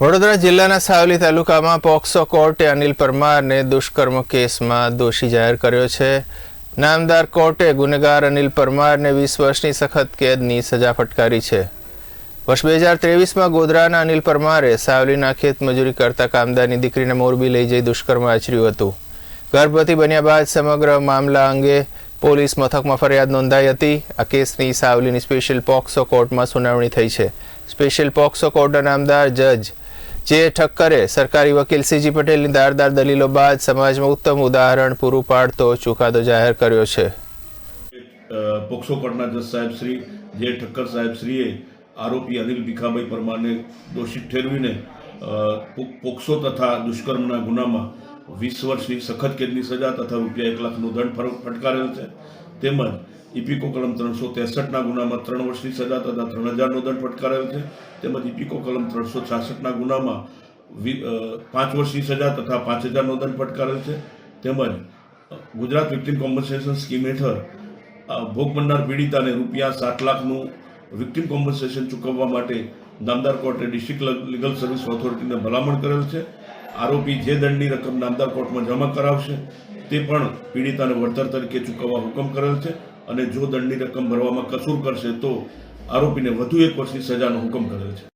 વડોદરા જિલ્લાના સાવલી તાલુકામાં પોક્સો કોર્ટે અનિલ પરમારને દુષ્કર્મ કેસમાં દોષી જાહેર કર્યો છે. નામદાર કોર્ટે ગુનેગાર અનિલ પરમારને વીસ વર્ષની સખત કેદની સજા ફટકારી છે. વર્ષ બે હજાર ત્રેવીસમાં ગોધરાના અનિલ પરમારે સાવલીના ખેત મજૂરી કરતા કામદારની દીકરીને મોરબી લઈ જઈ દુષ્કર્મ આચર્યું હતું. ગર્ભવતી બન્યા બાદ સમગ્ર મામલા અંગે પોલીસ મથકમાં ફરિયાદ નોંધાઈ હતી. આ કેસની સાવલીની સ્પેશિયલ પોક્સો કોર્ટમાં સુનાવણી થઈ છે. સ્પેશિયલ પોક્સો કોર્ટના નામદાર જજ જે ઠક્કરે સરકારી વકીલ સીજી પટેલની દારદાર દલીલો બાદ સમાજમાં ઉત્તમ ઉદાહરણ પૂરું પાડતો ચુકાદો જાહેર કર્યો છે. પોક્સો કોર્ટના જજ સાહેબ શ્રી, જે ઠક્કર સાહેબ શ્રીએ આરોપી અનિલ ભીખાભાઈ પરમારને દોષિત ઠેરવીને પોક્સો તથા દુષ્કર્મના ગુનામાં વીસ વર્ષની સખત કેદની સજા તથા રૂપિયા એક લાખનો દંડ ફટકારેલ છે. તેમજ ઇપિકો કલમ ત્રણસો ત્રેસઠના ગુનામાં ત્રણ વર્ષની સજા તથા ત્રણ હજારનો દંડ ફટકારેલ છે. તેમજ ઇપિકો કલમ ત્રણસો છાસઠના ગુનામાં પાંચ વર્ષની સજા તથા પાંચ હજારનો દંડ ફટકારેલ છે. તેમજ ગુજરાત વિક્ટિમ કોમ્પન્સેશન સ્કીમ હેઠળ ભોગ બનનાર પીડિતાને રૂપિયા સાત લાખનું વિક્ટિમ કોમ્પન્સેશન ચૂકવવા માટે નામદાર કોર્ટે ડિસ્ટ્રિક્ટ લીગલ સર્વિસ ઓથોરિટીને ભલામણ કરેલ છે. આરોપી જે દંડની રકમ નામદાર કોર્ટમાં જમા કરાવશે તે પણ પીડિતાને વળતર તરીકે ચૂકવવા હુકમ કરેલ છે અને જો દંડની રકમ ભરવામાં કસૂર કરશે તો આરોપીને વધુ એક વર્ષની સજાનો હુકમ કરેલ છે.